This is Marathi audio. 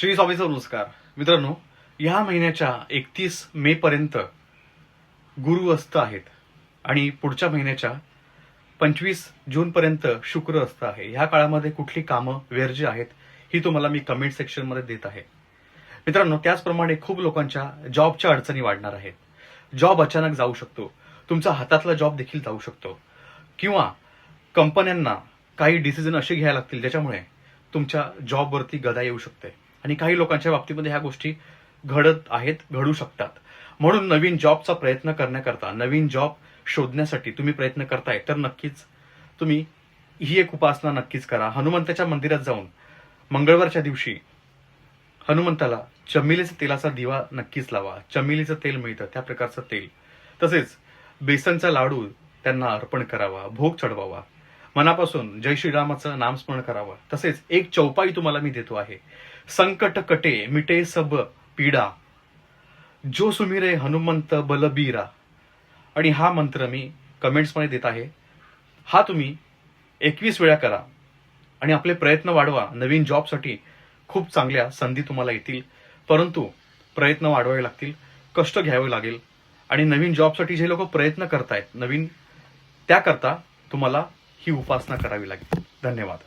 श्री स्वामीचा नमस्कार. मित्रांनो या महिन्याच्या एकतीस मे पर्यंत गुरु अस्त आहेत आणि पुढच्या महिन्याच्या पंचवीस जून पर्यंत शुक्र अस्त आहे. ह्या काळामध्ये कुठली कामं वर्ज्य आहेत ही तुम्हाला मी कमेंट सेक्शनमध्ये देत आहे. मित्रांनो त्याचप्रमाणे खूप लोकांच्या जॉबच्या अडचणी वाढणार आहेत. जॉब अचानक जाऊ शकतो. तुमचा हातातला जॉब देखील जाऊ शकतो. किंवा कंपन्यांना काही डिसिजन असे घ्यायला लागतील ज्याच्यामुळे तुमच्या जॉबवरती गदा येऊ शकते. आणि काही लोकांच्या बाबतीमध्ये ह्या गोष्टी घडत आहेत घडू शकतात. म्हणून नवीन जॉबचा प्रयत्न करण्याकरता नवीन जॉब शोधण्यासाठी तुम्ही प्रयत्न करताय तर नक्कीच तुम्ही ही एक उपासना नक्कीच करा. हनुमंताच्या मंदिरात जाऊन मंगळवारच्या दिवशी हनुमंताला चमेलीच्या तेलाचा दिवा नक्कीच लावा. चमेलीचं तेल मिळतं त्या प्रकारचं तेल. तसेच बेसनचा लाडू त्यांना अर्पण करावा भोग चढवावा. मनापासून जय श्रीरामाचं नामस्मरण करावं. तसेच एक चौपाई तुम्हाला मी देतो आहे. संकट कटे मिटे सब पीडा. जो सुमिरे हनुमंत बलबीरा. आणि हा मंत्र मी कमेंट्समध्ये देत आहे. हा तुम्ही एकवीस वेळा करा. आणि आपले प्रयत्न वाढवा. नवीन जॉबसाठी खूप चांगल्या संधी तुम्हाला येतील. परंतु प्रयत्न वाढवावे लागतील. कष्ट घ्यावे लागेल. आणि नवीन जॉबसाठी जे लोक प्रयत्न करतायत नवीन त्याकरता तुम्हाला ही उपासना करावी लागेल. धन्यवाद.